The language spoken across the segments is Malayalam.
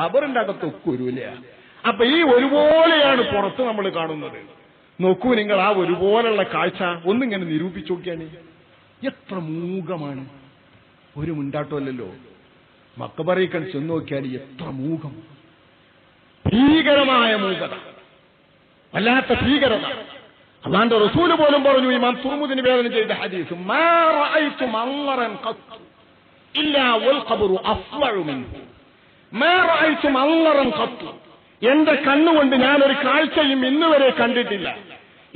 ഖബറിന്റെ അകത്ത് ഒക്കുരുല അപ്പൊ ഈ ഒരുപോലെയാണ് പുറത്ത് നമ്മൾ കാണുന്നത്. നോക്കൂ നിങ്ങൾ ആ ഒരുപോലെയുള്ള കാഴ്ച ഒന്നിങ്ങനെ നിരൂപിച്ചു നോക്കിയാണ് എത്ര മൂകമാണ്. ഒരു മുണ്ടാട്ടമല്ലല്ലോ മക്കബറയിക്കൺ ചെന്ന് നോക്കിയാൽ എത്ര മൂകം. ഭീകരമായ മൂകത. വല്ലാത്ത ഭീകരത. അള്ളാന്റെ റസൂൽ പോലും പറഞ്ഞു ഇമാം തുറമുദിന് നിവേദനം ചെയ്ത ഹദീസ് മാ റഅയ്തു കത്തു ഖത്ത് ഇല്ലാ വൽ ഖബ്റു അഫ്ളഉ മാ അള്ളറം കത്തു. എന്റെ കണ്ണുകൊണ്ട് ഞാനൊരു കാഴ്ചയും ഇന്നുവരെ കണ്ടിട്ടില്ല.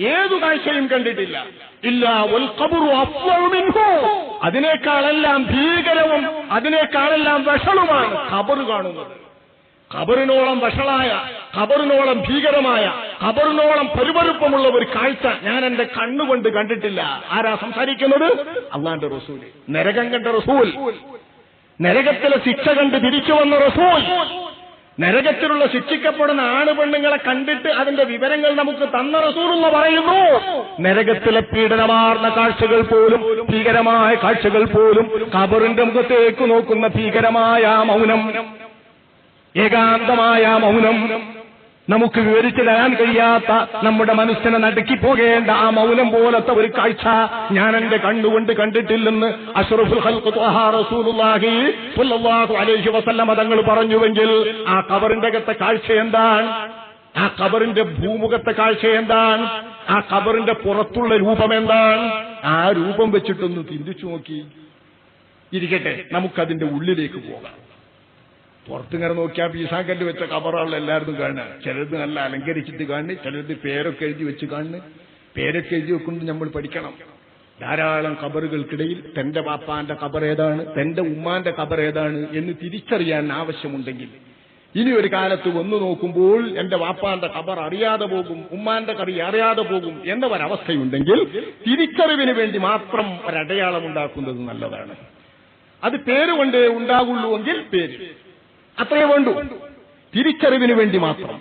ഏതു കാഴ്ചയും കണ്ടിട്ടില്ല. ഇല്ല വൽ കബുറു അഫ്ളഉ മിൻഹു. അതിനേക്കാളെല്ലാം ഭീകരവും അതിനേക്കാളെല്ലാം വഷളുമാണ് കബറ് കാണുന്നത്. കബറിനോളം വഷളായ കബറിനോളം ഭീകരമായ കബറിനോളം പെരുവരുപ്പമുള്ള ഒരു കാഴ്ച ഞാൻ എന്റെ കണ്ണുകൊണ്ട് കണ്ടിട്ടില്ല. ആരാ സംസാരിക്കുന്നത്? അള്ളാന്റെ റസൂൽ നരകം കണ്ട റസൂൽ. നരകത്തിലെ ശിക്ഷ കണ്ട് തിരിച്ചു വന്ന റസൂൽ. നരകത്തിലുള്ള ശിക്ഷിക്കപ്പെടുന്ന ആണ് പെണ്ണുങ്ങളെ കണ്ടിട്ട് അതിന്റെ വിവരങ്ങൾ നമുക്ക് തന്ന റസൂലുള്ള പറയുന്നു. നരകത്തിലെ പീഡനമാർന്ന കാഴ്ചകൾ പോലും ഭീകരമായ കാഴ്ചകൾ പോലും കബറിന്റെ മുഖത്തേക്ക് നോക്കുന്ന ഭീകരമായ മൗനം. ഏകാന്തമായ മൗനം. നമുക്ക് വിവരിച്ചു തരാൻ കഴിയാത്ത നമ്മുടെ മനസ്സിനെ നടുക്കി പോകേണ്ട ആ മൗനം പോലത്തെ ഒരു കാഴ്ച ഞാൻ എന്റെ കണ്ണുകൊണ്ട് കണ്ടിട്ടില്ലെന്ന് അഷ്റഫുൽ അലൈഹി തങ്ങൾ പറഞ്ഞുവെങ്കിൽ ആ കബറിന്റെ അകത്തെ കാഴ്ച എന്താണ്? ആ കബറിന്റെ ഭൂമുഖത്തെ കാഴ്ച എന്താണ്? ആ കബറിന്റെ പുറത്തുള്ള രൂപം എന്താണ്? ആ രൂപം വെച്ചിട്ടൊന്ന് ചിന്തിച്ചു നോക്കി. ഇരിക്കട്ടെ നമുക്കതിന്റെ ഉള്ളിലേക്ക് പോകാം. പുറത്തിങ്ങനെ നോക്കിയാൽ പീസാങ്കല്ല് വെച്ച കബറുകൾ എല്ലാവരും കാണുക. ചിലത് നല്ല അലങ്കരിച്ചിട്ട് കാണുന്നു ചിലത് പേരൊക്കെ എഴുതി വെച്ച് കാണുന്നു. പേരൊക്കെ എഴുതി വെക്കുന്നത് നമ്മൾ പഠിക്കണം. ധാരാളം കബറുകൾക്കിടയിൽ തന്റെ പാപ്പാന്റെ കബർ ഏതാണ് തന്റെ ഉമ്മാന്റെ കബർ ഏതാണ് എന്ന് തിരിച്ചറിയാൻ ആവശ്യമുണ്ടെങ്കിൽ ഇനി ഒരു കാലത്ത് വന്നു നോക്കുമ്പോൾ എന്റെ വാപ്പാന്റെ കബർ അറിയാതെ പോകും ഉമ്മാന്റെ കറി അറിയാതെ പോകും എന്ന ഒരവസ്ഥയുണ്ടെങ്കിൽ തിരിച്ചറിവിന് വേണ്ടി മാത്രം ഒരടയാളം ഉണ്ടാക്കുന്നത് നല്ലതാണ്. അത് പേരുകൊണ്ടേ ഉണ്ടാകുള്ളൂ എങ്കിൽ പേര്. അത്രയേ വേണ്ടൂ. തിരിച്ചറിവിന് വേണ്ടി മാത്രം.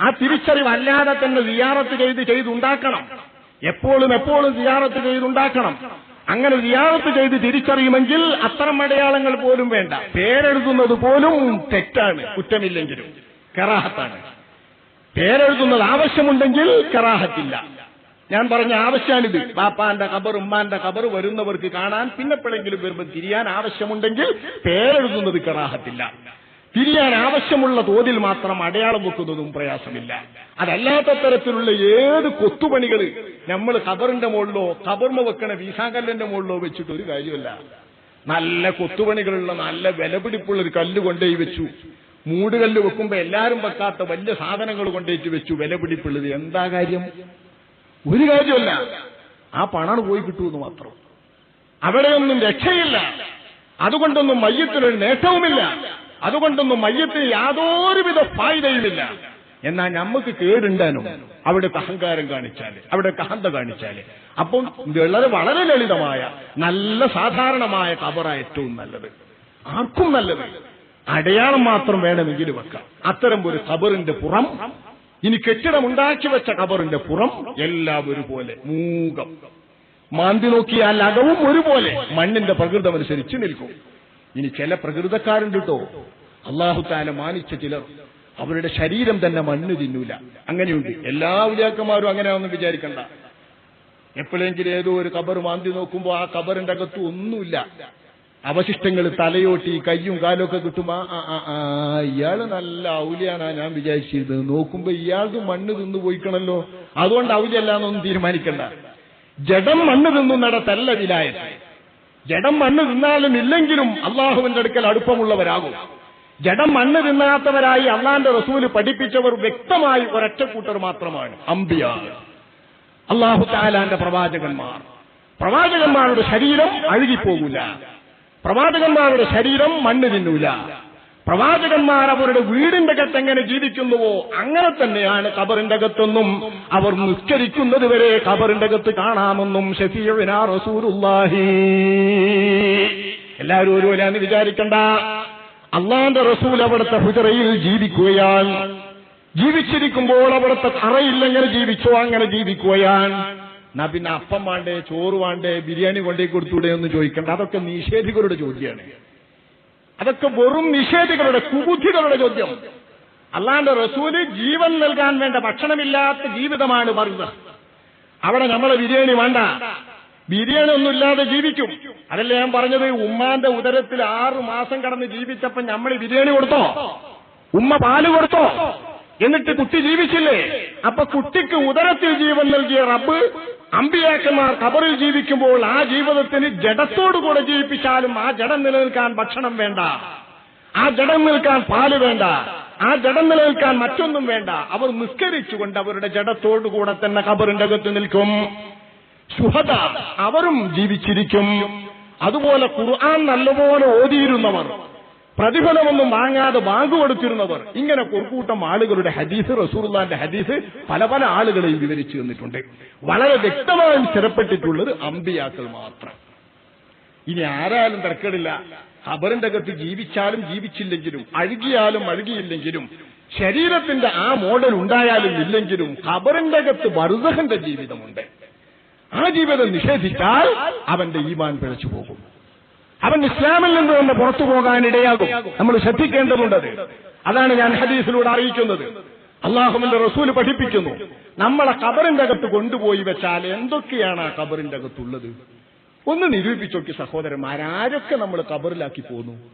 ആ തിരിച്ചറിവ് അല്ലാതെ തന്നെ സിയാറത്ത് ചെയ്ത് ചെയ്തുണ്ടാക്കണം. എപ്പോഴും എപ്പോഴും സിയാറത്ത് ചെയ്തുണ്ടാക്കണം. അങ്ങനെ സിയാറത്ത് ചെയ്ത് തിരിച്ചറിയുമെങ്കിൽ അത്തരം അടയാളങ്ങൾ പോലും വേണ്ട. പേരെഴുതുന്നത് പോലും തെറ്റാണ് കുറ്റമില്ലെങ്കിലും. കറാഹത്താണ്. പേരെഴുതുന്നത് ആവശ്യമുണ്ടെങ്കിൽ കറാഹത്തില്ല. ഞാൻ പറഞ്ഞ ആവശ്യമാണിത് ബാപ്പാന്റെ ഖബർ ഉമ്മാന്റെ ഖബർ വരുന്നവർക്ക് കാണാൻ പിന്നെപ്പോഴെങ്കിലും വരുമ്പോൾ തിരിയാൻ ആവശ്യമുണ്ടെങ്കിൽ പേരെഴുതുന്നത് കറാഹത്തില്ല. തിരിയാൻ ആവശ്യമുള്ള തോതിൽ മാത്രം അടയാളം വെക്കുന്നതും പ്രയാസമില്ല. അതല്ലാത്ത തരത്തിലുള്ള ഏത് കൊത്തുപണികൾ നമ്മൾ ഖബറിന്റെ മുകളിലോ ഖബർമ വെക്കണ വീസാകല്ലിന്റെ മുകളിലോ വെച്ചിട്ട് ഒരു കാര്യമല്ല. നല്ല കൊത്തുപണികളുള്ള നല്ല വിലപിടിപ്പുള്ള ഒരു കല്ല് കൊണ്ടുപോയി വെച്ചു. മൂടുകല്ല് വെക്കുമ്പോ എല്ലാരും വെക്കാത്ത വലിയ സാധനങ്ങൾ കൊണ്ടുപോയിട്ട് വെച്ചു വിലപിടിപ്പുള്ളത്. എന്താ കാര്യം? ഒരു കാര്യമല്ല. ആ പണാണ് പോയി കിട്ടുമെന്ന് മാത്രം. അവിടെയൊന്നും രക്ഷയില്ല. അതുകൊണ്ടൊന്നും മയ്യത്തിനൊരു നേട്ടവുമില്ല. അതുകൊണ്ടൊന്നും മയ്യത്തിന് യാതൊരുവിധ ഫായ്ദയുമില്ല. എന്നാൽ നമുക്ക് കേടുണ്ടാനും അവിടെ അഹങ്കാരം കാണിച്ചാൽ അവിടെ അഹന്ത കാണിച്ചാൽ. അപ്പം വളരെ വളരെ ലളിതമായ നല്ല സാധാരണമായ കബറ ഏറ്റവും നല്ലത്. ആർക്കും നല്ലത്. അടയാളം മാത്രം വേണമെങ്കിൽ വെക്കാം. അത്തരം ഒരു കബറിന്റെ പുറം ഇനി കെട്ടിടം ഉണ്ടാക്കി വെച്ച കബറിന്റെ പുറം എല്ലാം ഒരുപോലെ മൂകം. മാന്തി നോക്കിയാൽ അകവും ഒരുപോലെ മണ്ണിന്റെ പ്രകൃതമനുസരിച്ച് നിൽക്കും. ഇനി ചില പ്രകൃതക്കാരുണ്ട് കേട്ടോ അള്ളാഹു താല മാനിച്ച ചിലർ. അവരുടെ ശരീരം തന്നെ മണ്ണ് തിന്നൂല. അങ്ങനെയുണ്ട്. എല്ലാ ഉലിയാക്കന്മാരും അങ്ങനെയാണെന്ന് വിചാരിക്കണ്ട. എപ്പോഴെങ്കിലും ഏതോ ഒരു കബർ മാന്തി നോക്കുമ്പോ ആ കബറിന്റെ അകത്ത് ഒന്നുമില്ല. അവശിഷ്ടങ്ങൾ തലയോട്ടി കയ്യും കാലും ഒക്കെ കിട്ടുമ്പോ ആ ആ, ഇയാൾ നല്ല ഔലിയാണാ ഞാൻ വിചാരിച്ചിരുന്നത്. നോക്കുമ്പോ ഇയാൾക്ക് മണ്ണ് തിന്നു പോയിക്കണല്ലോ. അതുകൊണ്ട് ഔലിയല്ലാന്നൊന്നും തീരുമാനിക്കണ്ട. ജഡം മണ്ണ് തിന്നു തിന്നുന്നിടത്തല്ല വിലായത്ത്. ജഡം മണ്ണ് തിന്നാലും ഇല്ലെങ്കിലും അള്ളാഹുവിന്റെ അടുക്കൽ അടുപ്പമുള്ളവരാകും. ജഡം മണ്ണ് തിന്നാത്തവരായി അള്ളാന്റെ റസൂൽ പഠിപ്പിച്ചവർ വ്യക്തമായി ഒരൊറ്റക്കൂട്ടർ മാത്രമാണ്. അമ്പിയ. അള്ളാഹു താലാന്റെ പ്രവാചകന്മാർ. പ്രവാചകന്മാരുടെ ശരീരം അഴുകിപ്പോകൂല. പ്രവാചകന്മാരുടെ ശരീരം മണ്ണ് തിന്നൂല. പ്രവാചകന്മാർ അവരുടെ വീടിന്റെ അകത്ത് എങ്ങനെ ജീവിക്കുന്നുവോ അങ്ങനെ തന്നെയാണ് കബറിന്റെ അകത്തെന്നും അവർ നിസ്കരിക്കുന്നത് വരെ കബറിന്റെ അകത്ത് കാണാമെന്നും ഷഫീവിനാ റസൂലുള്ളാഹി. എല്ലാവരും ഒരുപോലെയാന്ന് വിചാരിക്കണ്ട. അള്ളാന്റെ റസൂൽ അവിടുത്തെ ഹുജറയിൽ ജീവിക്കുകയാണ്. ജീവിച്ചിരിക്കുമ്പോൾ അവിടുത്തെ അറയില്ലെങ്ങനെ ജീവിച്ചോ അങ്ങനെ ജീവിക്കുകയാണ്. എന്നാ പിന്നെ അപ്പം വേണ്ടേ ചോറ് വേണ്ടേ ബിരിയാണി കൊണ്ടേ കൊടുത്തൂടെ എന്ന് ചോദിക്കണ്ട. അതൊക്കെ നിഷേധികരുടെ ചോദ്യമാണ്. അതൊക്കെ വെറും നിഷേധികളുടെ കുബുദ്ധികളുടെ ചോദ്യം. അള്ളാന്റെ റസൂൽ ജീവൻ നൽകാൻ വേണ്ട ഭക്ഷണമില്ലാത്ത ജീവിതമാണ് പറയുന്നത് അവിടെ നമ്മളെ ബിരിയാണി വേണ്ട. ബിരിയാണി ഒന്നുമില്ലാതെ ജീവിക്കും. അതല്ലേ ഞാൻ പറഞ്ഞത്? ഉമ്മാന്റെ ഉദരത്തിൽ ആറു മാസം കടന്ന് ജീവിച്ചപ്പോ നമ്മൾ ബിരിയാണി കൊടുത്തോ? ഉമ്മ പാൽ കൊടുത്തോ? എന്നിട്ട് കുട്ടി ജീവിച്ചില്ലേ? അപ്പൊ കുട്ടിക്ക് ഉദരത്തിൽ ജീവൻ നൽകിയ റബ്ബ് അമ്പിയാക്കന്മാർ കബറിൽ ജീവിക്കുമ്പോൾ ആ ജീവിതത്തിന് ജഡത്തോടുകൂടെ ജീവിപ്പിച്ചാലും ആ ജഡം നിലനിൽക്കാൻ ഭക്ഷണം വേണ്ട. ആ ജഡം നിൽക്കാൻ പാൽ വേണ്ട. ആ ജഡം നിലനിൽക്കാൻ മറ്റൊന്നും വേണ്ട. അവർ നിസ്കരിച്ചുകൊണ്ട് അവരുടെ ജഡത്തോടുകൂടെ തന്നെ കബറിന്റെ അകത്ത് നിൽക്കും. സുഹത അവരും ജീവിച്ചിരിക്കും. അതുപോലെ ഖുർആൻ നല്ലപോലെ ഓതിയിരുന്നവർ. പ്രതിഫലമൊന്നും വാങ്ങാതെ ബാങ്ക് കൊടുത്തിരുന്നവർ. ഇങ്ങനെ കുറുക്കൂട്ടം ആളുകളുടെ ഹദീസ് റസൂർലാന്റെ ഹദീസ് പല പല ആളുകളെയും വിവരിച്ചു തന്നിട്ടുണ്ട്. വളരെ വ്യക്തമായും സ്ഥിരപ്പെട്ടിട്ടുള്ളത് അമ്പിയാക്കൾ മാത്രം. ഇനി ആരായാലും തിരക്കേടില്ല ഖബറിന്റെ അകത്ത് ജീവിച്ചാലും ജീവിച്ചില്ലെങ്കിലും അഴുകിയാലും അഴുകിയില്ലെങ്കിലും ശരീരത്തിന്റെ ആ മോഡൽ ഉണ്ടായാലും ഇല്ലെങ്കിലും ഖബറിന്റെ അകത്ത് ബർസഹന്റെ ജീവിതമുണ്ട്. ആ ജീവിതം നിഷേധിച്ചാൽ അവന്റെ ഈമാൻ പിഴച്ചു പോകും. അവൻ ഇസ്ലാമിൽ നിന്ന് തന്നെ പുറത്തു പോകാൻ ഇടയാകും. നമ്മൾ ശ്രദ്ധിക്കേണ്ടതുണ്ടത് അതാണ് ഞാൻ ഹദീസിലൂടെ അറിയിക്കുന്നത്. അള്ളാഹുവിന്റെ റസൂൽ പഠിപ്പിക്കുന്നു. നമ്മളെ കബറിന്റെ അകത്ത് കൊണ്ടുപോയി വെച്ചാൽ എന്തൊക്കെയാണ് ആ കബറിന്റെ അകത്തുള്ളത്? ഒന്ന് നിരൂപിച്ചോക്കി സഹോദരന്മാരാരൊക്കെ നമ്മൾ കബറിലാക്കി പോന്നു?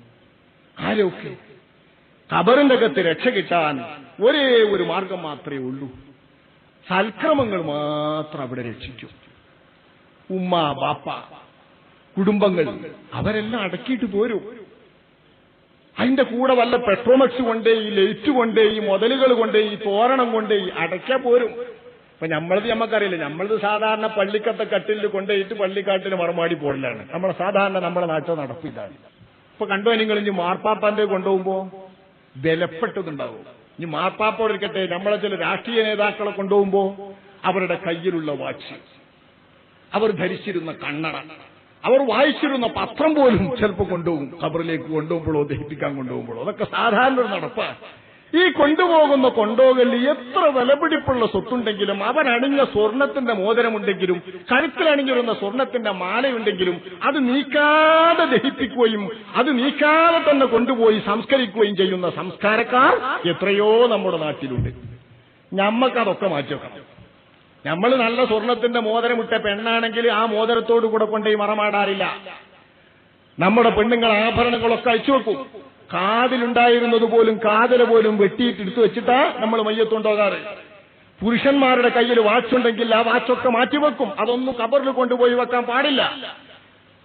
ആരൊക്കെ? കബറിന്റെ അകത്ത് രക്ഷ കിട്ടാൻ ഒരേ ഒരു മാർഗം മാത്രമേ ഉള്ളൂ. സൽക്രമങ്ങൾ മാത്രം അവിടെ രക്ഷിക്കും. ഉമ്മ ബാപ്പ കുടുംബങ്ങൾ. അവരെല്ലാം അടക്കിയിട്ട് പോരും. അതിന്റെ കൂടെ വല്ല പെട്രോമക്സ് കൊണ്ടേ ഈ ലൈറ്റ് കൊണ്ടേ ഈ മുതലുകൾ കൊണ്ടേ ഈ തോരണം കൊണ്ടേ ഈ അടയ്ക്കാ പോരും. ഇപ്പൊ നമ്മളത് നമുക്കറിയില്ല നമ്മളത് സാധാരണ പള്ളിക്കത്തെ കട്ടിലിൽ കൊണ്ടുപോയിട്ട് പള്ളിക്കാട്ടിന് മറുമാടി പോടലാണ് നമ്മളെ സാധാരണ നമ്മുടെ നാട്ടിൽ നടപ്പില്ലാണ് ഇപ്പൊ കണ്ടോ നിങ്ങൾ ഇനി മാർപ്പാപ്പാന്റെ കൊണ്ടുപോകുമ്പോ? വിലപ്പെട്ടതുണ്ടാവും ഇനി മാർപ്പാപ്പോടെ ഇരിക്കട്ടെ. നമ്മളെ ചില രാഷ്ട്രീയ നേതാക്കളെ കൊണ്ടുപോകുമ്പോ അവരുടെ കയ്യിലുള്ള വാച്ച്. അവർ ധരിച്ചിരുന്ന കണ്ണട. അവർ വായിച്ചിരുന്ന പത്രം പോലും ചിലപ്പോൾ കൊണ്ടുപോകും. ഖബറിലേക്ക് കൊണ്ടുപോകുമ്പോഴോ ദഹിപ്പിക്കാൻ കൊണ്ടുപോകുമ്പോഴോ. അതൊക്കെ സാധാരണ ഒരു നടപ്പാണ് ഈ കൊണ്ടുപോകുന്ന കൊണ്ടോകല്ലി എത്ര വിലപിടിപ്പുള്ള സ്വത്തുണ്ടെങ്കിലും അവൻ അണിഞ്ഞ സ്വർണത്തിന്റെ മോതിരമുണ്ടെങ്കിലും കരുത്തിലണിഞ്ഞിരുന്ന സ്വർണത്തിന്റെ മാലയുണ്ടെങ്കിലും അത് നീക്കാതെ ദഹിപ്പിക്കുകയും അത് നീക്കാതെ തന്നെ കൊണ്ടുപോയി സംസ്കരിക്കുകയും ചെയ്യുന്ന സംസ്കാരക്കാർ എത്രയോ നമ്മുടെ നാട്ടിലുണ്ട്. ഞമ്മക്കതൊക്കെ മാറ്റിവെക്കണം. നമ്മൾ നല്ല സ്വർണത്തിന്റെ മോതിരമിട്ട പെണ്ണാണെങ്കിൽ ആ മോതിരത്തോടു കൂടെ കൊണ്ട് ഈ മറമാടാറില്ല. നമ്മുടെ പെണ്ണുങ്ങൾ ആഭരണങ്ങളൊക്കെ അയച്ചു വെക്കും. കാതിലുണ്ടായിരുന്നത് പോലും കാതല പോലും വെട്ടിയിട്ട് എടുത്തു വെച്ചിട്ടാ നമ്മൾ മയ്യത്തുണ്ടോകാറ് പുരുഷന്മാരുടെ കയ്യിൽ വാച്ചുണ്ടെങ്കിൽ ആ വാച്ചൊക്കെ മാറ്റിവെക്കും അതൊന്നും കബറിൽ കൊണ്ടുപോയി വെക്കാൻ പാടില്ല.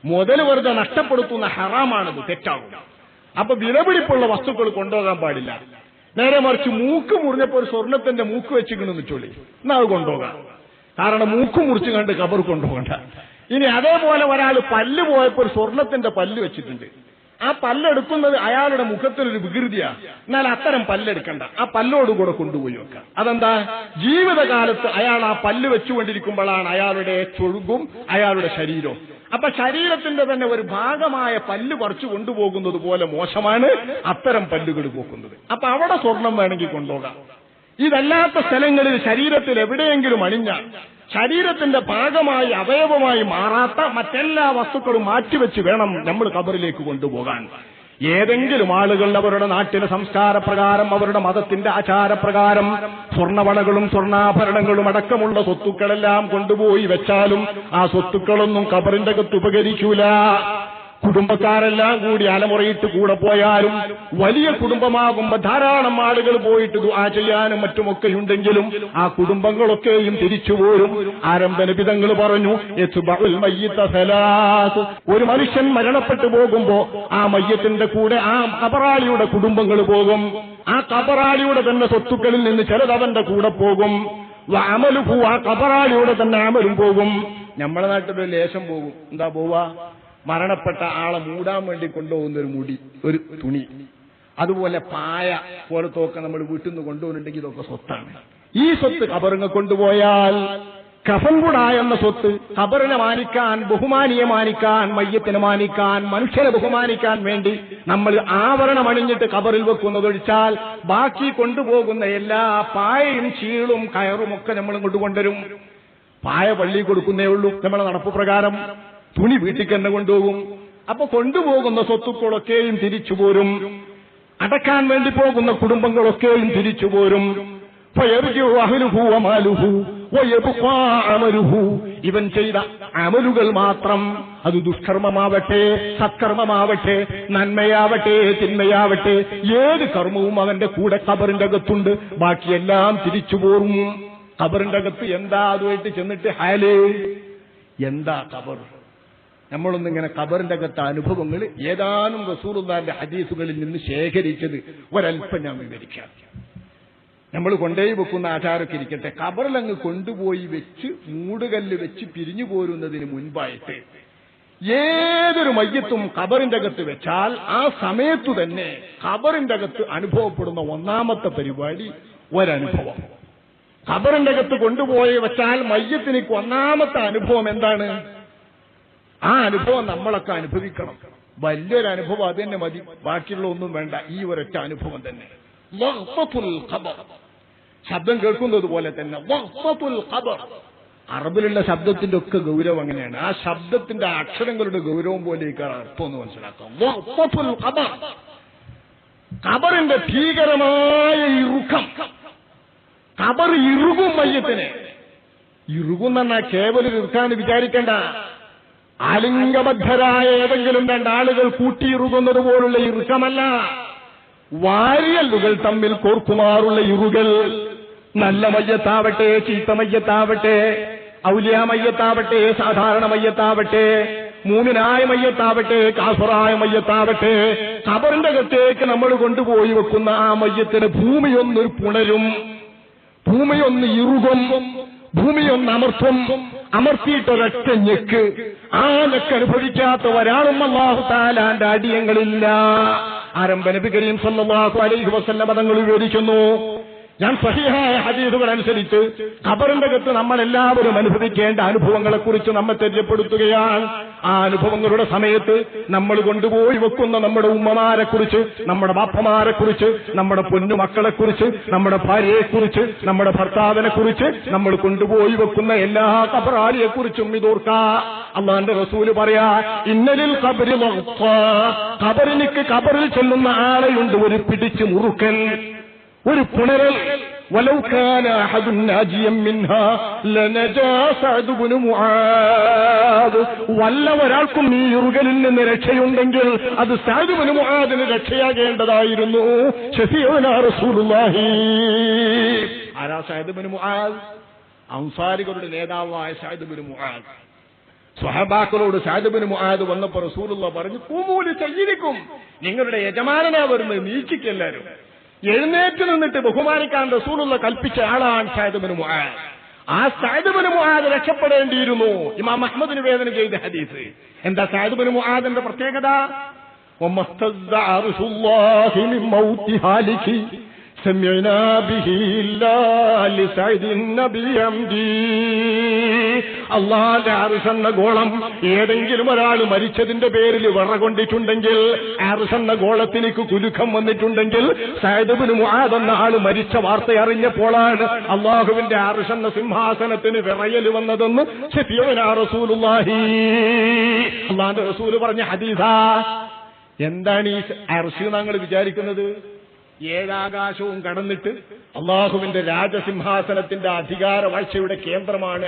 മുതൽ വെറുതെ നഷ്ടപ്പെടുത്തുന്ന ഹറാമാണത്. തെറ്റാകും. അപ്പൊ വിലപിടിപ്പുള്ള വസ്തുക്കൾ കൊണ്ടുപോകാൻ പാടില്ല. നേരെ മറിച്ച് മൂക്ക് മുറിഞ്ഞപ്പോ ഒരു സ്വർണത്തിന്റെ മൂക്ക് വെച്ചിങ്ങനെ വെച്ചോളി എന്നാ അത് കൊണ്ടുപോകാം. കാരണം മൂക്ക് മുറിച്ച് കണ്ട് കബർ കൊണ്ടുപോകണ്ട. ഇനി അതേപോലെ ഒരാൾ പല്ല് പോയപ്പോ ഒരു സ്വർണത്തിന്റെ പല്ല് വെച്ചിട്ടുണ്ട്. ആ പല്ലെടുക്കുന്നത് അയാളുടെ മുഖത്തിനൊരു വികൃതിയാണ് എന്നാൽ അത്തരം പല്ലെടുക്കണ്ട. ആ പല്ലോടുകൂടെ കൊണ്ടുപോയി വെക്കാം. അതെന്താ? ജീവിതകാലത്ത് അയാൾ ആ പല്ല് വെച്ചുകൊണ്ടിരിക്കുമ്പോഴാണ് അയാളുടെ ചൊഴുകും അയാളുടെ ശരീരവും. അപ്പൊ ശരീരത്തിന്റെ തന്നെ ഒരു ഭാഗമായ പല്ല് പറിച്ചു കൊണ്ടുപോകുന്നത് പോലെ മോശമാണ് അത്തരം പല്ലുകൾ പോക്കുന്നത്. അപ്പൊ അവിടെ സ്വർണം വേണമെങ്കിൽ കൊണ്ടുപോകാം. ഇതല്ലാത്ത സ്ഥലങ്ങളിൽ ശരീരത്തിൽ എവിടെയെങ്കിലും അണിഞ്ഞ ശരീരത്തിന്റെ ഭാഗമായി അവയവമായി മാറാത്ത മറ്റെല്ലാ വസ്തുക്കളും മാറ്റിവെച്ച് വേണം നമ്മൾ കബറിലേക്ക് കൊണ്ടുപോകാൻ. ഏതെങ്കിലും ആളുകൾ അവരുടെ നാട്ടിലെ സംസ്കാരപ്രകാരം അവരുടെ മതത്തിന്റെ ആചാരപ്രകാരം സ്വർണവളകളും സ്വർണാഭരണങ്ങളും അടക്കമുള്ള സ്വത്തുക്കളെല്ലാം കൊണ്ടുപോയി വെച്ചാലും ആ സ്വത്തുക്കളൊന്നും കബറിന്റെ അകത്ത് ഉപകരിക്കൂല. കുടുംബക്കാരെല്ലാം കൂടി അലമുറയിട്ട് കൂടെ പോയാലും വലിയ കുടുംബമാകുമ്പോ ധാരാളം ആളുകൾ പോയിട്ട് ആ ചെയ്യാനും മറ്റുമൊക്കെ ഉണ്ടെങ്കിലും ആ കുടുംബങ്ങളൊക്കെയും തിരിച്ചു പോരും. ആരംഭനപിതങ്ങൾ പറഞ്ഞു. ഒരു മനുഷ്യൻ മരണപ്പെട്ടു പോകുമ്പോ ആ മയ്യത്തിന്റെ കൂടെ ആ കബറാളിയുടെ കുടുംബങ്ങൾ പോകും. ആ കബറാളിയുടെ തന്നെ സ്വത്തുക്കളിൽ നിന്ന് ചിലതവന്റെ കൂടെ പോകും. അമലുഹു ആ കബറാളിയുടെ തന്നെ അമലും പോകും. നമ്മളെ നാട്ടിലൊരു ലേശം പോകും. എന്താ പോവാ? മരണപ്പെട്ട ആളെ മൂടാൻ വേണ്ടി കൊണ്ടുപോകുന്ന ഒരു മുടി ഒരു തുണി. അതുപോലെ പായ പോലത്തൊക്കെ നമ്മൾ വീട്ടിൽ നിന്ന് കൊണ്ടുപോകുന്നുണ്ടെങ്കിൽ ഇതൊക്കെ സ്വത്താണ്. ഈ സ്വത്ത് കബറിങ്ങ കൊണ്ടുപോയാൽ കഫംകുട എന്ന സ്വത്ത് കബറിനെ മാനിക്കാൻ ബഹുമാനിയെ മാനിക്കാൻ മയ്യത്തിനെ മാനിക്കാൻ മനുഷ്യരെ ബഹുമാനിക്കാൻ വേണ്ടി നമ്മൾ ആവരണം അണിഞ്ഞിട്ട് കബറിൽ വെക്കുന്നതൊഴിച്ചാൽ ബാക്കി കൊണ്ടുപോകുന്ന എല്ലാ പായയും ചീളും കയറും ഒക്കെ നമ്മൾ കൊണ്ടുകൊണ്ടുവരും കൊണ്ടുവരും. പായ പള്ളി കൊടുക്കുന്നേ ഉള്ളൂ. നമ്മളെ നടപ്പ് പ്രകാരം. തുണി വീട്ടിൽ തന്നെ കൊണ്ടുപോകും. അപ്പൊ കൊണ്ടുപോകുന്ന സ്വത്തുക്കളൊക്കെയും തിരിച്ചു പോരും. അടക്കാൻ വേണ്ടി പോകുന്ന കുടുംബങ്ങളൊക്കെയും തിരിച്ചു പോരും. ഫയർജിഉ അഹ്ലുഹു വമാലുഹു വയബ്ഖാ അമലുഹു. ഇവൻ ചെയ്ത അമലുകൾ മാത്രം അത് ദുഷ്കർമ്മമാവട്ടെ സത്കർമ്മമാവട്ടെ നന്മയാവട്ടെ തിന്മയാവട്ടെ ഏത് കർമ്മവും അവന്റെ കൂടെ കബറിന്റെ അകത്തുണ്ട്. ബാക്കിയെല്ലാം തിരിച്ചു പോറും കബറിന്റെ അകത്ത് എന്താ അതുമായിട്ട് ചെന്നിട്ട് ഹാലേ എന്താ കബർ നമ്മളൊന്നിങ്ങനെ കബറിന്റെ അകത്ത അനുഭവങ്ങൾ ഏതാനും റസൂറുദാന്റെ ഹദീസുകളിൽ നിന്ന് ശേഖരിച്ചത് ഒരൽപ്പം ഞാൻ വിവരിക്കാം. നമ്മൾ കൊണ്ടേയി വെക്കുന്ന ആചാരമൊക്കെ ഇരിക്കട്ടെ. കബറിലങ്ങ് കൊണ്ടുപോയി വെച്ച് മൂടുകല്ല് വെച്ച് പിരിഞ്ഞു പോരുന്നതിന് മുൻപായിട്ട് ഏതൊരു മയ്യത്തും കബറിന്റെ അകത്ത് വെച്ചാൽ ആ സമയത്തു തന്നെ കബറിന്റെ അകത്ത് അനുഭവപ്പെടുന്ന ഒന്നാമത്തെ പരിപാടി ഒരനുഭവം. കബറിന്റെ അകത്ത് കൊണ്ടുപോയി വെച്ചാൽ മയ്യത്തിനിക്ക് ഒന്നാമത്തെ അനുഭവം എന്താണ്? ആ അനുഭവം നമ്മളൊക്കെ അനുഭവിക്കണം. വലിയൊരു അനുഭവം അത് തന്നെ മതി. ബാക്കിയുള്ള ഒന്നും വേണ്ട. ഈ ഒരൊറ്റ അനുഭവം തന്നെ. ശബ്ദം കേൾക്കുന്നത് പോലെ തന്നെ. അറബിലുള്ള ശബ്ദത്തിന്റെ ഒക്കെ ഗൗരവം അങ്ങനെയാണ്. ആ ശബ്ദത്തിന്റെ അക്ഷരങ്ങളുടെ ഗൗരവം പോലെ അർത്ഥം എന്ന് മനസ്സിലാക്കാം. കബറിന്റെ ഭീകരമായ ഇറുക്കം. കബർ ഇറുകും മയ്യത്തിന്. ഇറുകും എന്നാ കേവലം ഇറുക്കാന്ന് വിചാരിക്കേണ്ട. ആലിംഗബദ്ധരായ ഏതെങ്കിലും രണ്ടാളുകൾ കൂട്ടിയിറുകുന്നത് പോലുള്ള ഇറുക്കമല്ല വാരിയല്ലുകൾ തമ്മിൽ കോർക്കുമാറുള്ള ഇറുകൾ നല്ല മയ്യത്താവട്ടെ ചീത്ത മയ്യത്താവട്ടെ ഔലിയ മയ്യത്താവട്ടെ സാധാരണ മയ്യത്താവട്ടെ മൂമിനായ മയ്യത്താവട്ടെ കാസറായ മയ്യത്താവട്ടെ കബറിന്റെ അകത്തേക്ക് നമ്മൾ കൊണ്ടുപോയി വെക്കുന്ന ആ മയ്യത്തിന് ഭൂമിയൊന്ന് പുണരും ഭൂമിയൊന്ന് ഇറുകും ഭൂമിയൊന്ന് അമർത്തും അമർത്തിയിട്ടൊരൊറ്റ ഞെക്ക്. ആ അനുഭവിക്കാത്ത ഒരാളും അള്ളാഹു താലാന്റെ അടിയങ്ങളില്ല. ആരംഭ നബി കരീം സല്ലല്ലാഹു അലൈഹി വസല്ലം മതങ്ങൾ വിവരിക്കുന്നു. ഞാൻ സഹിഹായ ഹദീസുകൾ അനുസരിച്ച് ഖബറിന്റെ അകത്ത് നമ്മൾ എല്ലാവരും അനുഭവിക്കേണ്ട അനുഭവങ്ങളെ കുറിച്ച് നമ്മെ തെര്യപ്പെടുത്തുകയാണ്. ആ അനുഭവങ്ങളുടെ സമയത്ത് നമ്മൾ കൊണ്ടുപോയി വെക്കുന്ന നമ്മുടെ ഉമ്മമാരെക്കുറിച്ച് നമ്മുടെ ബാപ്പമാരെക്കുറിച്ച് നമ്മുടെ പൊന്നുമക്കളെക്കുറിച്ച് നമ്മുടെ ഭാര്യയെക്കുറിച്ച് നമ്മുടെ ഭർത്താവിനെ കുറിച്ച് നമ്മൾ കൊണ്ടുപോയി വെക്കുന്ന എല്ലാ കബറാളിയെ കുറിച്ചും ഇതോർക്ക. അള്ളാന്റെ റസൂൽ പറയാ ഇന്നലിൽ കബരി കബറിനിക്ക് കബറിൽ ചെല്ലുന്ന ആളെയുണ്ട് ഒരു പിടിച്ചു മുറുക്കൻ ഒരു പുണരൽ ولو كان أحد ناجيا منها لنجا سعد بن معاذ വല്ല ഒരാൾക്കും ഈ ഇറുകലിൽ നിന്ന് രക്ഷയുണ്ടെങ്കിൽ അത് സഅദ് ബിൻ മുആദിന് രക്ഷയാകേണ്ടതായിരുന്നു ഷഫീഉന റസൂലുള്ളാഹി ആരാ സഅദ് ബിൻ മുആദ് അൻസാരികളുടെ നേതാവായ സഅദ് ബിൻ മുആദ് സ്വഹബാക്കളോട് സാദബിന് മുആദ് വന്നപ്പോ റസൂലുള്ള പറഞ്ഞു കൂമൂല് ചെയ്തിരിക്കും നിങ്ങളുടെ യജമാനനാ വരുന്നത് നീച്ചിക്കെല്ലാരും എഴുന്നേറ്റ് നിന്നിട്ട് ബഹുമാനിക്കാൻ റസൂലുള്ള കൽപ്പിച്ച ആളാണ് സാദബിന് മുആദ്. ആ സാദബിന് മുഹാദ് രക്ഷപ്പെടേണ്ടിയിരുന്നു. ഇമാം അഹമ്മദ് നിവേദനം ചെയ്ത ഹദീസ്. എന്താ സാദബിന് മുഹാദിന്റെ പ്രത്യേകത? ومستز عرش الله من موت هالك سمعنا به إلا لسعد النبي أمدي അള്ളാന്റെ അറുസെന്ന ഗോളം ഏതെങ്കിലും ഒരാൾ മരിച്ചതിന്റെ പേരിൽ വിറകൊണ്ടിട്ടുണ്ടെങ്കിൽ അറുസെന്ന ഗോളത്തിലേക്ക് കുലുക്കം വന്നിട്ടുണ്ടെങ്കിൽ സൈദബിന് മുആദെന്ന ആള് മരിച്ച വാർത്ത അറിഞ്ഞപ്പോഴാണ് അള്ളാഹുവിന്റെ അറുസെന്ന സിംഹാസനത്തിന് വിറയൽ വന്നതെന്ന് ഷഫീഉനാ റസൂലുള്ളാഹി അള്ളാന്റെ റസൂല് പറഞ്ഞ ഹദീസാ എന്താണ് ഈ അർഷ് ഞങ്ങൾ വിചാരിക്കുന്നത് ഏഴാകാശവും കടന്നിട്ട് അള്ളാഹുവിന്റെ രാജസിംഹാസനത്തിന്റെ അധികാര വാഴ്ചയുടെ കേന്ദ്രമാണ്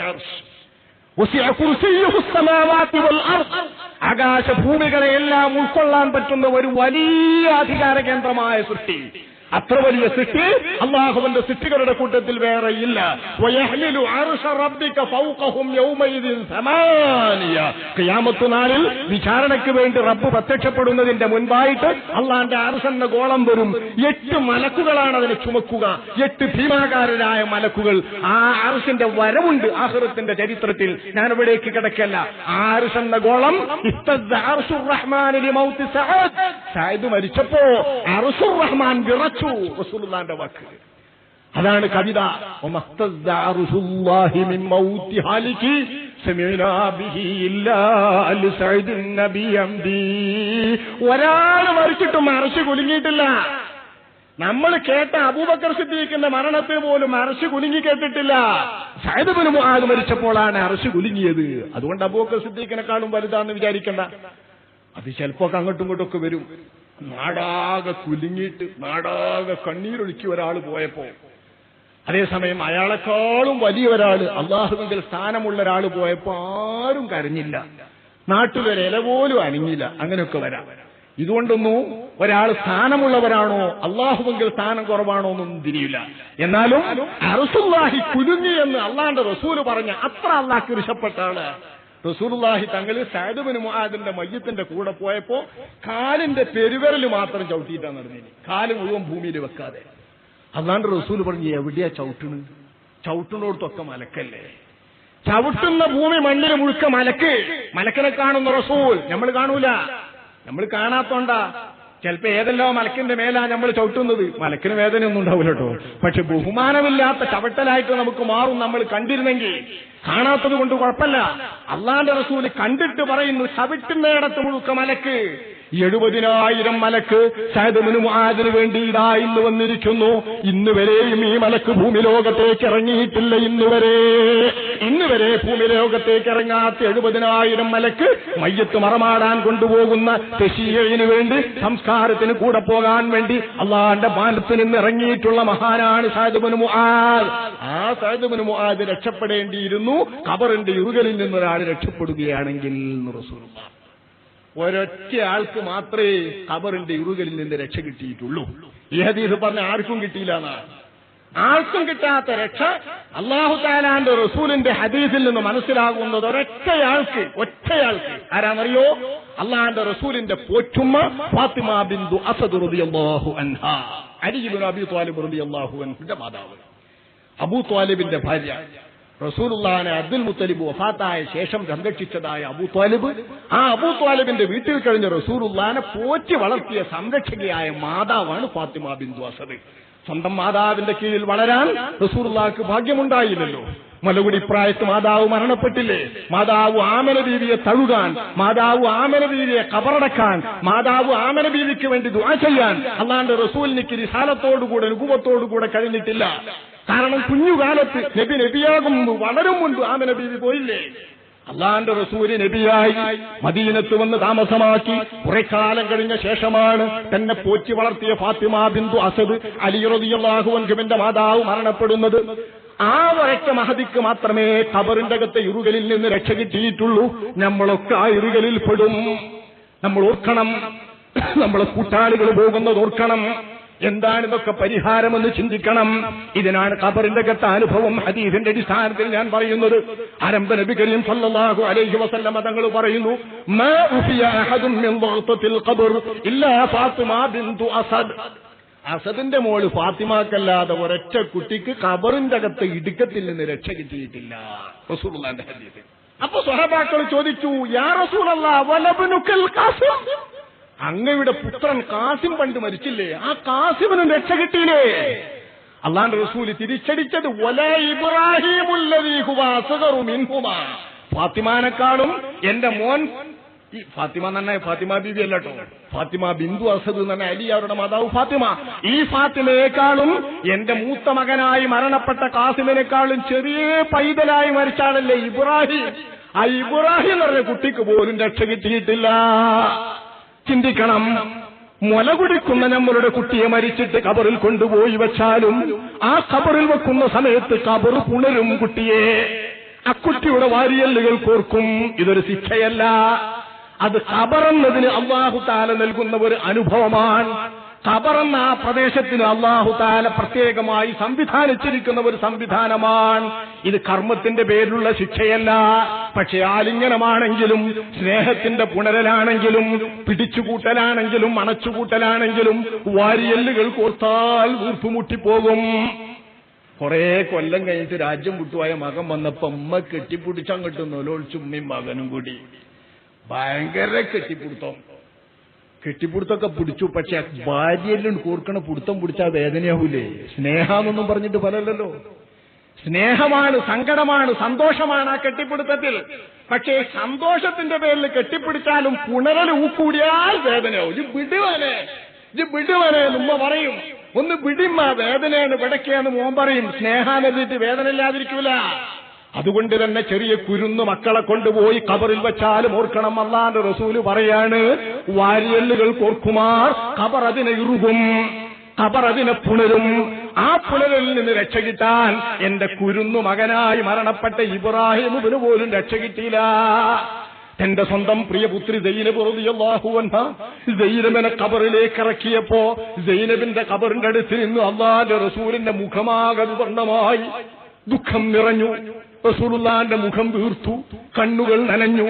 ആകാശഭൂമികളെ എല്ലാം ഉൾക്കൊള്ളാൻ പറ്റുന്ന ഒരു വലിയ അധികാര കേന്ദ്രമായ സൃഷ്ടി. അത്ര വലിയ സിട്ടി അള്ളാഹുവിന്റെ സിട്ടികളുടെ കൂട്ടത്തിൽ വേറെ ഇല്ല. നാളിൽ വിചാരണയ്ക്ക് വേണ്ടി റബ്ബ് പ്രത്യക്ഷപ്പെടുന്നതിന്റെ മുൻപായിട്ട് അള്ളാന്റെ അർശന്റെ ഗോളം വരും. എട്ട് മലക്കുകളാണ് അതിനെ ചുമക്കുക. എട്ട് ഭീമാകാരരായ മലക്കുകൾ. ആ അർശന്റെ വരവുണ്ട് ആഹൃത്തിന്റെ ചരിത്രത്തിൽ. ഞാൻ ഇവിടേക്ക് കിടക്കല്ല ആർഷെന്ന ഗോളം സഅദ് മരിച്ചപ്പോ അർഷുർ റഹ്മാൻ വിറച്ചു വിറച്ചു റസൂലുള്ളാന്റെ വാക്ക്. അതാണ് കവിത. ഒരാൾ മറിച്ചിട്ടും മറച്ചു കുലുങ്ങിയിട്ടില്ല. നമ്മൾ കേട്ട അബൂബക്കർ സിദ്ദീഖിന്റെ മരണത്തെ പോലും അറശ് കുലുങ്ങി കേട്ടിട്ടില്ല. സൈദ് മുഹാദ് മരിച്ചപ്പോഴാണ് അറശ് കുലുങ്ങിയത്. അതുകൊണ്ട് അബൂബക്കർ സിദ്ദീഖിനെക്കാളും വലുതാണെന്ന് വിചാരിക്കണ്ട. അത് ചിലപ്പോ അങ്ങോട്ടും ഇങ്ങോട്ടും ഒക്കെ വരും. നാടാകെ കുലുങ്ങിയിട്ട് നാടാകെ കണ്ണീരൊഴുക്കി ഒരാൾ പോയപ്പോ അതേസമയം അയാളെക്കാളും വലിയ ഒരാൾ അള്ളാഹുവിന്റെ സ്ഥാനമുള്ള ഒരാൾ പോയപ്പോ ആരും കരഞ്ഞില്ല. നാട്ടുകാരെ ഇല പോലും അനങ്ങില്ല അങ്ങനെയൊക്കെ വരാം. ഇതുകൊണ്ടൊന്നും ഒരാൾ സ്ഥാനമുള്ളവരാണോ അള്ളാഹുവെങ്കിൽ സ്ഥാനം കുറവാണോ എന്നൊന്നും തിരിയില്ല. എന്നാലും അറസുല്ലാഹി കുലുങ്ങി എന്ന് അള്ളാന്റെ റസൂൽ പറഞ്ഞ അത്ര അള്ളാഹ് ഇഷ്ടപ്പെട്ട റസൂലുള്ളാഹി തങ്ങൾ സാദുബിന് മുഹാദിന്റെ മയ്യത്തിന്റെ കൂടെ പോയപ്പോ കാലിന്റെ പെരുവിരൽ മാത്രം ചവിട്ടിയിട്ടാണ് നടന്നിന് കാൽ മുഴുവൻ ഭൂമിയിൽ വെക്കാതെ. അതാണ്ട് റസൂൽ പറഞ്ഞു എവിടെയാ ചവിട്ടണ്? ചവിട്ടുന്നോടത്തൊക്കെ മലക്കല്ലേ? ചവിട്ടുന്ന ഭൂമി മണ്ണിൽ മുഴുക്ക മലക്ക്. മലക്കിനെ കാണുന്ന റസൂൽ. നമ്മൾ കാണൂല. നമ്മൾ കാണാത്തോണ്ടാ. ചിലപ്പോ ഏതെല്ലോ മലക്കിന്റെ മേലാ നമ്മൾ ചവിട്ടുന്നത്. മലക്കിന് വേദനയൊന്നും ഉണ്ടാവില്ല കേട്ടോ. പക്ഷെ ബഹുമാനമില്ലാത്ത ചവിട്ടലായിട്ട് നമുക്ക് മാറും നമ്മൾ കണ്ടിരുന്നെങ്കിൽ. കാണാത്തത് കൊണ്ട് കുഴപ്പമില്ല. അള്ളാന്റെ റസൂൽ കണ്ടിട്ട് പറയുന്നു ചവിട്ടുന്നയിടത്ത് മുഴുക്ക മലക്ക്. എഴുപതിനായിരം മലക്ക് സഹദമിന് മുആദിന് വേണ്ടി ഇതാ ഇന്ന് വന്നിരിക്കുന്നു. ഇന്നുവരെയും ഈ മലക്ക് ഭൂമി ലോകത്തേക്ക് ഇറങ്ങിയിട്ടില്ല ഇന്നുവരെ. ഇന്നുവരെ ഇന്ന് വരെ ഭൂമി ലോകത്തേക്ക് ഇറങ്ങാത്ത എഴുപതിനായിരം മലക്ക് മയ്യത്ത് മറമാടാൻ കൊണ്ടുപോകുന്ന തെശീയന് വേണ്ടി സംസ്കാരത്തിന് കൂടെ പോകാൻ വേണ്ടി അള്ളാന്റെ മാനത്ത് നിന്ന് ഇറങ്ങിയിട്ടുള്ള മഹാനാണ് സാഹിബിന് മുഹാദ് ആ സാഹിബിന് മുഹാദ് രക്ഷപ്പെടേണ്ടിയിരുന്നു. കബറിന്റെ നിന്ന് ഒരാൾ രക്ഷപ്പെടുകയാണെങ്കിൽ റസൂലുള്ള ഒരൊറ്റ ആൾക്ക് മാത്രമേ ഖബറിന്റെ ഇറുകലിൽ നിന്ന് രക്ഷ കിട്ടിയിട്ടുള്ളൂ. ഈ ഹദീസ് പറഞ്ഞ ആർക്കും കിട്ടിയില്ല ആർക്കും കിട്ടാത്ത രക്ഷ അള്ളാഹു താലാന്റെ റസൂലിന്റെ ഹദീസിൽ നിന്ന് മനസ്സിലാകുന്നത് ഒരൊറ്റയാൾക്ക് ഒറ്റയാൾക്ക് ആരാന്നറിയോ? അള്ളാഹാന്റെ റസൂലിന്റെ പോറ്റുമ്മ ഫാത്തിമ ബിന്ദു അസദ് അൻഹ. അലിബിൻ അബി ത്വാലിബ് അള്ളാഹു അൻഹുന്റെ മാതാവ്. അബൂ ത്വാലിബിന്റെ ഭാര്യ. റസൂലുള്ളാനെ അബ്ദുൽ മുത്തലിബ് വഫാത്തായ ശേഷം സംരക്ഷിച്ചതായ അബൂ ത്വാലിബ്. ആ അബൂ ത്വാലിബിന്റെ വീട്ടിൽ കഴിഞ്ഞ റസൂലുള്ളാനെ പോറ്റി വളർത്തിയ സംരക്ഷകയായ മാതാവാണ് ഫാത്തിമ ബിന്ദു അസദ്. സ്വന്തം മാതാവിന്റെ കീഴിൽ വളരാൻ റസൂലുള്ളാക്ക് ഭാഗ്യമുണ്ടായില്ലല്ലോ. മലകുടി പ്രായത്ത് മാതാവ് മരണപ്പെട്ടില്ലേ? മാതാവ് ആമന ബീവിയെ തഴുകാൻ മാതാവ് ആമന ബീവിയെ കബറടക്കാൻ മാതാവ് ആമന ബീവിക്ക് വേണ്ടി ദുആ ചെയ്യാൻ അല്ലാണ്ട് റസൂലിനിക്ക് റിസാലത്തോടുകൂടെ രൂപത്തോടുകൂടെ കഴിഞ്ഞിട്ടില്ല. കാരണം കുഞ്ഞുകാലത്ത് നബി നബിയാകും വളരും മുൻപ്. ആമന ബീവി പോയില്ലേ? അള്ളാന്റെ റസൂൽ നബിയായി മദീനത്ത് വന്ന് താമസമാക്കി. കുറെ കാലം കഴിഞ്ഞ ശേഷമാണ് തന്നെ പോറ്റി വളർത്തിയ ഫാത്തിമ ബിന്ദു അസദ് അലി റളിയല്ലാഹുവിന്റെ മാതാവ് മരണപ്പെടുന്നത്. ആ ഒരൊറ്റ മഹതിക്ക് മാത്രമേ ഖബറിന്റെ അകത്തെ ഇറുകലിൽ നിന്ന് രക്ഷ കിട്ടിയിട്ടുള്ളൂ. നമ്മളൊക്കെ ആ ഇറുകലിൽ പെടും. നമ്മൾ ഓർക്കണം. നമ്മളെ കൂട്ടാളികൾ പോകുന്നത് ഓർക്കണം. എന്താണ് ഇതൊക്കെ പരിഹാരമെന്ന് ചിന്തിക്കണം. ഇതിനാണ് ഖബറിന്റെ ഘട്ട അനുഭവം ഹദീസിന്റെ അടിസ്ഥാനത്തിൽ ഞാൻ പറയുന്നത്. അരംബ നബി കരീം സല്ലല്ലാഹു അലൈഹി വസല്ലം തങ്ങൾ പറയുന്നു മാ ഉഫിയ അഹദും മിൻ ളഗ്തത്തിൽ ഖബർ ഇല്ലാ ഫാത്തിമ ബിന്തു അസദ്. അസദിന്റെ മോൾ ഫാത്തിമാക്കല്ലാതെ ഒരൊറ്റ കുട്ടിക്ക് ഖബറിന്റെ അകത്ത് ഇടുക്കത്തിൽ നിന്ന് രക്ഷ കിട്ടിയിട്ടില്ല റസൂലുള്ളാന്റെ ഹദീസ്. അപ്പൊ സ്വഹബാക്കൾ ചോദിച്ചു യാ റസൂലല്ലാ വലബ്നുക്കൽ ഖാസിം? അങ്ങയുടെ പുത്രൻ കാസിം പണ്ട് മരിച്ചില്ലേ? ആ കാസിമിനും രക്ഷ കിട്ടിയില്ലേ? അള്ളാന്റെ റസൂൽ തിരിച്ചടിച്ചത് ഫാത്തിമാനെക്കാളും എന്റെ മോൻ ഫാത്തിമ തന്നെ ഫാത്തിമ ബീബി അല്ല കേട്ടോ. ഫാത്തിമ ബിന്ദു അസദ് തന്നെ അലി അവരുടെ മാതാവ് ഫാത്തിമ. ഈ ഫാത്തിമയെക്കാളും എന്റെ മൂത്ത മകനായി മരണപ്പെട്ട കാസിമിനേക്കാളും ചെറിയ പൈതലായി മരിച്ചാണല്ലേ ഇബ്രാഹിം? ആ ഇബ്രാഹിം എന്ന് പറഞ്ഞ കുട്ടിക്ക് പോലും രക്ഷ കിട്ടിയിട്ടില്ല. ചിന്തിക്കണം. മുല കുടിക്കുന്ന നമ്മളുടെ കുട്ടിയെ മരിച്ചിട്ട് കബറിൽ കൊണ്ടുപോയി വെച്ചാലും ആ കബറിൽ വെക്കുന്ന സമയത്ത് കബർ പുണരും കുട്ടിയെ. ആ കുട്ടിയുടെ വാരിയല്ലുകൾ കോർക്കും. ഇതൊരു ശിക്ഷയല്ല. അത് കബറെന്നതിന് അള്ളാഹു താല നൽകുന്ന ഒരു അനുഭവമാണ്. ഖബറെന്ന ആ പ്രദേശത്തിന് അള്ളാഹു താല പ്രത്യേകമായി സംവിധാനിച്ചിരിക്കുന്ന ഒരു സംവിധാനമാണ്. ഇത് കർമ്മത്തിന്റെ പേരിലുള്ള ശിക്ഷയല്ല. പക്ഷെ ആലിംഗനമാണെങ്കിലും സ്നേഹത്തിന്റെ പുണരലാണെങ്കിലും പിടിച്ചുകൂട്ടലാണെങ്കിലും അണച്ചുകൂട്ടലാണെങ്കിലും വാരിയല്ലുകൾ കോർത്താൽ വീർപ്പുമുട്ടിപ്പോകും കുറെ കൊല്ലം കഴിഞ്ഞിട്ട് രാജ്യം വിട്ടുപോയ മകൻ വന്നപ്പോ അമ്മ കെട്ടിപ്പിടിച്ചങ്ങോട്ട് ചുമ്മി മകനും കൂടി. ഭയങ്കര കെട്ടിപ്പിടുത്തം. കെട്ടിപ്പിടുത്തൊക്കെ പിടിച്ചു. പക്ഷെ ഭാര്യയിലും കൂർക്കണ പിടുത്തം പിടിച്ചാൽ വേദനയാവൂലേ? സ്നേഹാന്നൊന്നും പറഞ്ഞിട്ട് ഫലമല്ലല്ലോ. സ്നേഹമാണ് സങ്കടമാണ് സന്തോഷമാണ് ആ കെട്ടിപ്പിടുത്തത്തിൽ. പക്ഷേ സന്തോഷത്തിന്റെ പേരിൽ കെട്ടിപ്പിടിച്ചാലും പുണരൽ ഊക്കൂടിയാൽ വേദനയാവും. ഇത് വിടുവനെ ഇത് വിടുവനെ ഉമ്മ പറയും. ഒന്ന് വിടിമ്മ വേദനയാണ് വിടക്കുകയെന്ന് മോൻ പറയും. സ്നേഹാനെതിട്ട് വേദന ഇല്ലാതിരിക്കൂല അതുകൊണ്ട് തന്നെ ചെറിയ കുരുന്ന് മക്കളെ കൊണ്ടുപോയി കബറിൽ വെച്ചാലും ഓർക്കണം അള്ളാന്റെ റസൂൽ പറയാണ് വാരിയല്ലുകൾ കോർക്കുമാർ കബർ അതിനെ ഇറുകും കബർ അതിനെ പുണരും. ആ പുണരിൽ നിന്ന് രക്ഷ കിട്ടാൻ എന്റെ കുരുന്നു മകനായി മരണപ്പെട്ട ഇബ്രാഹിമിന് പോലും രക്ഷ കിട്ടിയില്ല. എന്റെ സ്വന്തം പ്രിയപുത്രി റളിയല്ലാഹുവൻഹ ജൈനബിനെ കബറിലേക്ക് ഇറക്കിയപ്പോ ജൈനബിന്റെ കബറിന്റെ അടുത്ത് നിന്ന് അള്ളാന്റെ റസൂലിന്റെ മുഖമാകെ വിവർണമായി. ദുഃഖം നിറഞ്ഞു. റസൂലുള്ളാന്റെ മുഖം വീർത്തു. കണ്ണുകൾ നനഞ്ഞു.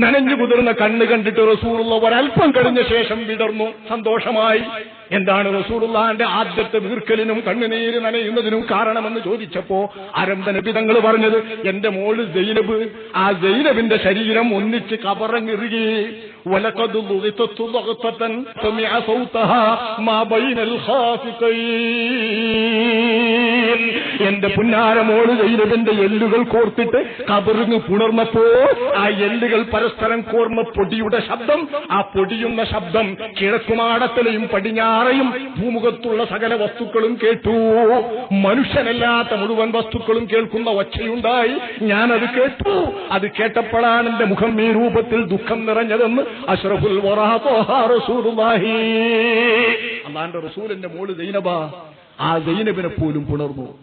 നനഞ്ഞു കുതിർന്ന കണ്ണ് കണ്ടിട്ട് റസൂലുള്ള ഒരൽപ്പം കഴിഞ്ഞ ശേഷം വിടർന്നു. സന്തോഷമായി. എന്താണ് റസൂലുള്ളാന്റെ ആദ്യത്തെ വീർക്കലിനും കണ്ണുനീര് നനയുന്നതിനും കാരണമെന്ന് ചോദിച്ചപ്പോ അരന്തനബിതങ്ങൾ പറഞ്ഞത് എന്റെ മോൾ ജൈനബ് ആ ജൈനബിന്റെ ശരീരം ഒന്നിച്ച് കബറങ്ങിറുകി ولقد ضغطت ضغطة سمع صوتها ما بين الخافقين എന്റെ പുന്നാരമോട് ജൈനബിന്റെ എല്ലുകൾ കോർത്തിട്ട് കബറിങ് പുണർന്നപ്പോ ആ എല്ലുകൾ പരസ്പരം കോർമ്മ പൊടിയുടെ ശബ്ദം ആ പൊടിയുന്ന ശബ്ദം കിഴക്കുമാടത്തിലെയും പടിഞ്ഞാറയും ഭൂമുഖത്തുള്ള സകല വസ്തുക്കളും കേട്ടു മനുഷ്യനല്ലാത്ത മുഴുവൻ വസ്തുക്കളും കേൾക്കുന്ന ഒച്ചയുണ്ടായി ഞാനത് കേട്ടു അത് കേട്ടപ്പോഴാണ് എന്റെ മുഖം ഈ രൂപത്തിൽ ദുഃഖം നിറഞ്ഞതെന്ന് അഷ്റഫുൽ അള്ളാന്റെ റസൂലിന്റെ മോൾ ദൈനബ ആ ദൈനബിനെ പോലും പുണർന്നു.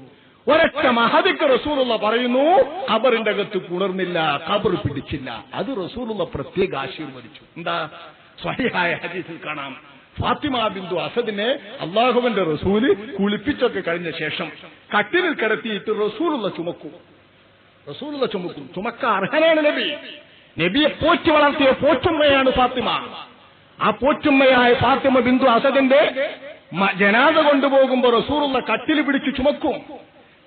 ഒരൊറ്റ മഹദിക്ക് റസൂലുള്ള പറയുന്നു ഖബറിന്റെ അകത്ത് പുണർന്നില്ല ഖബർ പിടിച്ചില്ല. അത് റസൂലുള്ള പ്രത്യേക ആശീർവദിച്ചു. എന്താ? സ്വഹിഹായ ഹദീസിൽ കാണാം. ഫാത്തിമ ബിന്ദു അസദിനെ അള്ളാഹുവിന്റെ റസൂൽ കുളിപ്പിച്ചൊക്കെ കഴിഞ്ഞ ശേഷം കട്ടിലിൽ കിടത്തിയിട്ട് റസൂലുള്ള ചുമക്കും. റസൂലുള്ള ചുമക്കും. ചുമക്ക അർഹനാണ് നബി. നബിയെ പോറ്റി വളർത്തിയ പോറ്റുമ്മയാണ് ഫാത്തിമ. ആ പോറ്റുമ്മയായ ഫാത്തിമ ബിന്ദു അസദിന്റെ ജനാഥ ജനാദ കൊണ്ടുപോകുമ്പോ റസൂലുള്ള കട്ടിൽ പിടിച്ചു ചുമക്കും.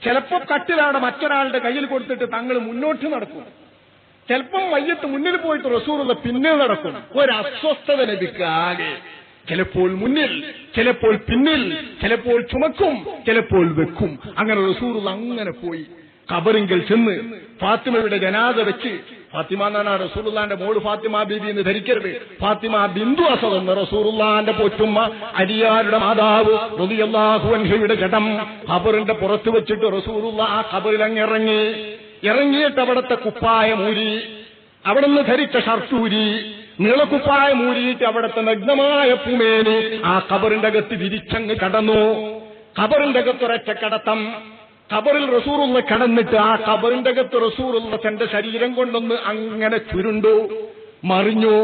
ചിലപ്പോ കട്ടിലാണ് മറ്റൊരാളുടെ കയ്യിൽ കൊടുത്തിട്ട് തങ്ങൾ മുന്നോട്ട് നടക്കും. ചിലപ്പം മയ്യത്ത് മുന്നിൽ പോയിട്ട് റസൂറുള്ള പിന്നിൽ നടക്കും. ഒരു അസ്വസ്ഥത ലഭിക്കാകെ ചിലപ്പോൾ മുന്നിൽ ചിലപ്പോൾ പിന്നിൽ ചിലപ്പോൾ ചുമക്കും ചിലപ്പോൾ വെക്കും. അങ്ങനെ റസൂറുള്ള അങ്ങനെ പോയി. കബറിങ്കൽ ചെന്ന് ഫാത്തിമയുടെ ജനാദ വെച്ച് ഫാത്തിമ എന്നാണ് റസൂറുല്ലാന്റെ മോൾ ഫാത്തിമ ബീബി എന്ന് ധരിക്കരുത്. ഫാത്തിമ ബിന്ദു അസദ് എന്ന് പൊറ്റുമ്മ അരിയാരുടെ മാതാവ് റളിയല്ലാഹു അൻഹയുടെ ജഡം ഖബറിന്റെ പുറത്ത് വെച്ചിട്ട് റസൂറുള്ള ആ ഖബറിൽ അങ്ങിറങ്ങി ഇറങ്ങിയിട്ട് അവിടത്തെ കുപ്പായമൂരി അവിടെ അവിടുന്ന് ധരിച്ച ഷർട്ടൂരി നീളക്കുപ്പായമൂരിയിട്ട് അവിടത്തെ നഗ്നമായ പൂമേനി ആ കബറിന്റെ അകത്ത് വിരിച്ചങ്ങ് കടന്നു. കബറിന്റെ അകത്തൊരച്ച കടത്തം. കബറിൽ റസൂറുള്ള കടന്നിട്ട് ആ ഖബറിന്റെ അകത്ത് റസൂറുള്ള തന്റെ ശരീരം കൊണ്ടൊന്ന് അങ്ങനെ ചുരുണ്ടു മറിഞ്ഞു.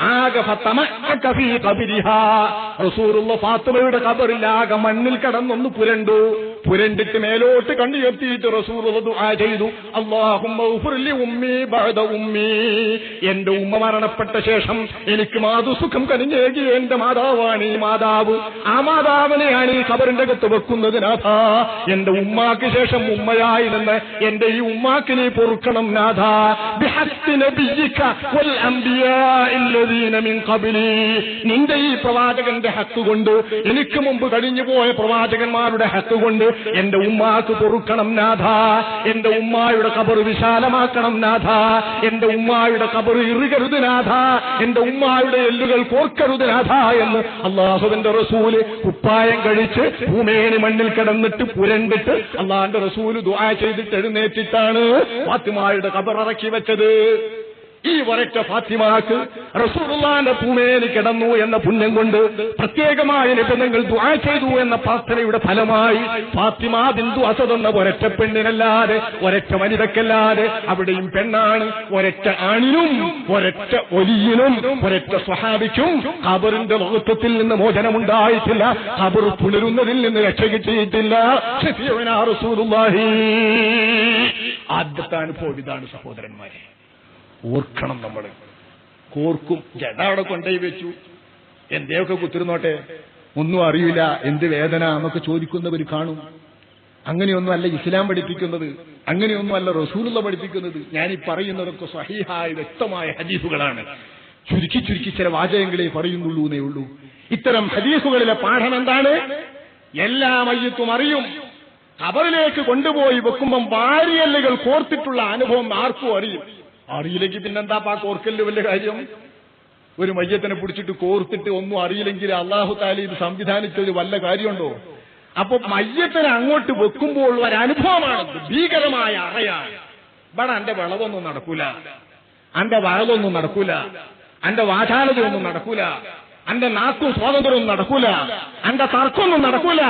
ആകെ റസൂറുള്ള ഫാത്തിമയുടെ ഖബറിൽ ആകെ മണ്ണിൽ കടന്നൊന്ന് പുരണ്ടു. പുരണ്ടിട്ട് മേലോട്ട് കണ്ണുയർത്തിയിട്ട് റസൂർ ദുആ ചെയ്തു. ഉമ്മി എന്റെ ഉമ്മ. മരണപ്പെട്ട ശേഷം എനിക്ക് മാതുസുഖം കനിഞ്ഞേകി എന്റെ മാതാവാണ് ഈ മാതാവ്. ആ മാതാവിനെയാണ് ഈ കബറിന്റെ അകത്ത് വെക്കുന്നത് നാഥ. എന്റെ ഉമ്മാക്ക് ശേഷം ഉമ്മയായി നിന്ന് എന്റെ ഈ ഉമ്മാക്ക് നീ പൊറുക്കണം നാഥ. നിന്റെ ഈ പ്രവാചകന്റെ ഹക്ക് കൊണ്ട് എനിക്ക് മുമ്പ് കഴിഞ്ഞുപോയ പ്രവാചകന്മാരുടെ ഹക്ക് കൊണ്ട് എന്റെ ഉമ്മാക്ക് പൊറുക്കണം നാഥ. എന്റെ ഉമ്മായുടെ കബർ വിശാലമാക്കണം നാഥ. എന്റെ ഉമ്മായുടെ കബർ ഇറുകരുത് നാഥ. എന്റെ ഉമ്മായുടെ എല്ലുകൾ കോർക്കരുത് നാഥ എന്ന് അള്ളാഹുവിന്റെ റസൂൽ കുപ്പായം കഴിച്ച് ഭൂമേനി മണ്ണിൽ കിടന്നിട്ട് പുരണ്ടിട്ട് അള്ളാഹിന്റെ റസൂൽ ദുആ ചെയ്തിട്ട് എഴുന്നേറ്റിട്ടാണ് ഫാത്തിമായുടെ കബർ ഇറക്കി വെച്ചത്. ഈ ഒരൊറ്റ ഫാത്തിമാക്ക് റസൂലുള്ളാന്റെ പൂമേനി കിടന്നു എന്ന പുണ്യം കൊണ്ട് പ്രത്യേകമായ നിബന്ധങ്ങൾ ദുആ ചെയ്തു എന്ന പ്രാർത്ഥനയുടെ ഫലമായി ഫാത്തിമ ബിന്ദു അസദ് എന്ന ഒരൊറ്റ പെണ്ണിനല്ലാതെ ഒരൊറ്റ വനിതക്കല്ലാതെ അവിടെയും പെണ്ണാണ്. ഒരൊറ്റ ആണിനും ഒരൊറ്റ ഒലിയിനും ഒരൊറ്റ സ്വഹാബിക്കും ഖബറിന്റെ മഹത്വത്തിൽ നിന്ന് മോചനമുണ്ടായിട്ടില്ല. ഖബർ പുലരുന്നതിൽ നിന്ന് രക്ഷ കിട്ടിയിട്ടില്ല. റസൂലുള്ളാഹി. ആദ്യത്തെ അനുഭവം ഇതാണ് സഹോദരന്മാരെ. ഓർക്കണം നമ്മൾ കോർക്കും. ജഡ അവിടെ കൊണ്ടുപോയി വെച്ചു. എന്തേയൊക്കെ കുത്തിരുന്നോട്ടെ? ഒന്നും അറിയില്ല. എന്ത് വേദന? എന്നൊക്കെ ചോദിക്കുന്നവർ കാണും. അങ്ങനെയൊന്നും അല്ല ഇസ്ലാം പഠിപ്പിക്കുന്നത്. അങ്ങനെയൊന്നും അല്ല റസൂലുള്ള പഠിപ്പിക്കുന്നത്. ഞാൻ ഈ പറയുന്നതൊക്കെ സഹിഹായ വ്യക്തമായ ഹദീസുകളാണ്. ചുരുക്കി ചുരുക്കി ചില വാചകങ്ങളെ പറയുന്നുള്ളൂ എന്നേ ഉള്ളൂ. ഇത്തരം ഹദീസുകളിലെ പാഠം എന്താണ്? എല്ലാ മയ്യത്തും അറിയും. കബറിലേക്ക് കൊണ്ടുപോയി വെക്കുമ്പം വാരിയല്ലുകൾ കോർത്തിട്ടുള്ള അനുഭവം ആർക്കും അറിയും. അറിയില്ലെങ്കിൽ പിന്നെന്താ പാ കോർക്കൽ വല്ല കാര്യം? ഒരു മയ്യത്തിനെ പിടിച്ചിട്ട് കോർത്തിട്ട് ഒന്നും അറിയില്ലെങ്കിൽ അള്ളാഹു താലി ഇത് സംവിധാനിച്ചൊരു വല്ല കാര്യമുണ്ടോ? അപ്പൊ മയ്യത്തിനെ അങ്ങോട്ട് വെക്കുമ്പോൾ ഒരു അനുഭവമാണ് ഭീകരമായ അറയാണ്. ഇവിടെ എന്റെ വിളവൊന്നും നടക്കൂല. അന്റെ വയലൊന്നും നടക്കൂല. അന്റെ വാചാലതയൊന്നും നടക്കൂല. അന്റെ നാക്കും സ്വാതന്ത്ര്യവും നടക്കൂല. അന്റെ തർക്കമൊന്നും നടക്കൂല.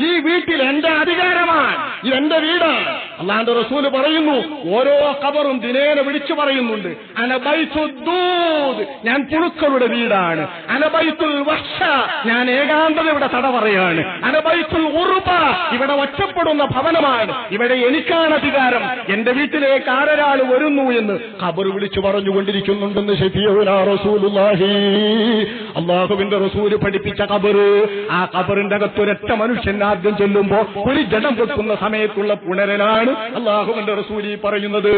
ഈ വീട്ടിൽ എന്റെ അധികാരമാണ്. ഇത് എന്റെ വീടാണ് അള്ളാന്റെ റസൂൽ പറയുന്നു ഓരോ കബറും ദിനേനെ വിളിച്ചു പറയുന്നുണ്ട്. അനബൈസുദ്ദൂദ് ഞാൻ പുഴുക്കളുടെ വീടാണ്. അനബൈത്തുൽ വർഷ ഞാൻ ഏകാന്തത ഇവിടെ തട പറയാണ്. അനബൈത്തുൽ ഉറുബ ഇവിടെ ഒറ്റപ്പെടുന്ന ഭവനമാണ്. ഇവിടെ എനിക്കാണ് അധികാരം. എന്റെ വീട്ടിലേക്ക് ആരൊരാൾ വരുന്നു എന്ന് ഖബർ വിളിച്ചു പറഞ്ഞുകൊണ്ടിരിക്കുന്നുണ്ടെന്ന് ഷെഫിയുലാ റസൂലുള്ളാഹി. അള്ളാഹുവിന്റെ റസൂൽ പഠിപ്പിച്ച കബറ് ആ കബറിന്റെ അകത്തൊരൊറ്റ മനുഷ്യൻ ആദ്യം ചെല്ലുമ്പോ ഒരു ജഡം വെക്കുന്ന സമയത്തുള്ള പുണരലാണ് അള്ളാഹുവിന്റെ റസൂലി പറയുന്നത്.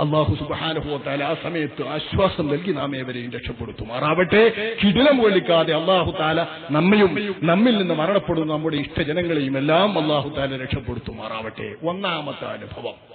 അള്ളാഹു സുബാനുഭവത്താൽ ആ സമയത്ത് ആശ്വാസം നൽകി നാം ഏവരെയും രക്ഷപ്പെടുത്തുമാറാവട്ടെ. കിടിലം കൊള്ളിക്കാതെ അള്ളാഹു താല നമ്മയും നമ്മിൽ നിന്ന് മരണപ്പെടുന്ന നമ്മുടെ ഇഷ്ടജനങ്ങളെയും എല്ലാം അള്ളാഹു താല രക്ഷപ്പെടുത്തുമാറാവട്ടെ. ഒന്നാമത്തെ അനുഭവം.